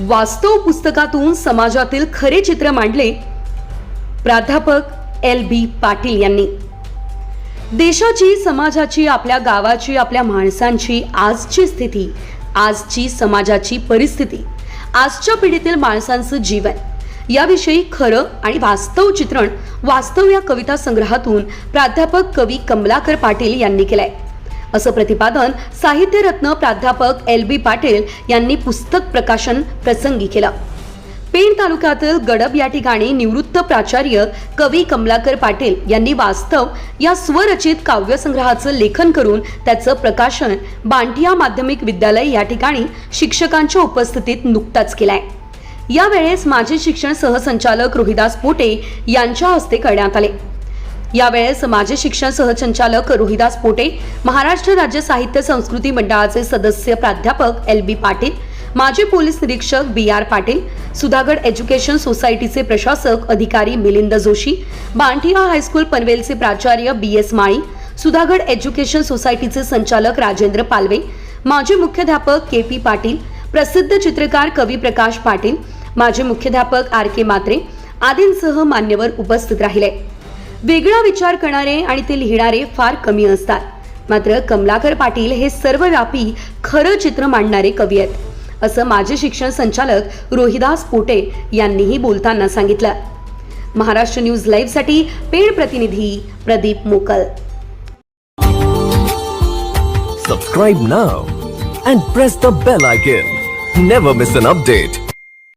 वास्तव पुस्तकातून समाजातील खरे चित्र मांडले प्राध्यापक एल बी पाटील यांनी. देशाची समाजाची आपल्या गावाची आपल्या माणसांची आजची स्थिती आजची समाजाची परिस्थिती आजच्या पिढीतील माणसांचं जीवन याविषयी खरं आणि वास्तव चित्रण वास्तव या कविता संग्रहातून प्राध्यापक कवी कमलाकर पाटील यांनी केलंय. असं प्रतिपादन साहित्यरत्न प्राध्यापक एल बी पाटील यांनी पुस्तक प्रकाशन प्रसंगी केलं. पेण तालुक्यातील गडब या ठिकाणी निवृत्त प्राचार्य कवी कमलाकर पाटील यांनी वास्तव या स्वरचित काव्यसंग्रहाचं लेखन करून त्याचं प्रकाशन बांटिया माध्यमिक विद्यालय या ठिकाणी शिक्षकांच्या उपस्थितीत नुकताच केलाय. यावेळेस माजी शिक्षण सहसंचालक रोहिदास पोटे यांच्या हस्ते करण्यात आले. यावेळेस माजी शिक्षण सहसंचालक रोहिदास पोटे महाराष्ट्र राज्य साहित्य संस्कृती मंडळाचे सदस्य प्राध्यापक एल बी पाटील माजी पोलीस निरीक्षक B R Patil Sudhagad education सोसायटीचे प्रशासक अधिकारी मिलिंद जोशी बांठिया हायस्कूल पनवेलचे प्राचार्य B S Mali Sudhagad education सोसायटीचे संचालक राजेंद्र पालवे माजी मुख्याध्यापक के पी पाटील प्रसिद्ध चित्रकार कवी प्रकाश पाटील माजी मुख्याध्यापक आर के मात्रे आदींसह मान्यवर उपस्थित राहिले. वेगळा विचार करणारे आणि ते लिहिणारे फार कमी असतात मात्र कमलाकर पाटील हे सर्वव्यापी खरं चित्र मांडणारे कवी आहेत असं माजी शिक्षण संचालक रोहिदास पोटे यांनीही बोलताना सांगितलं महाराष्ट्र न्यूज लाईव्हसाठी पेड प्रतिनिधी प्रदीप मोकल Subscribe now and press the bell icon. Never miss an update.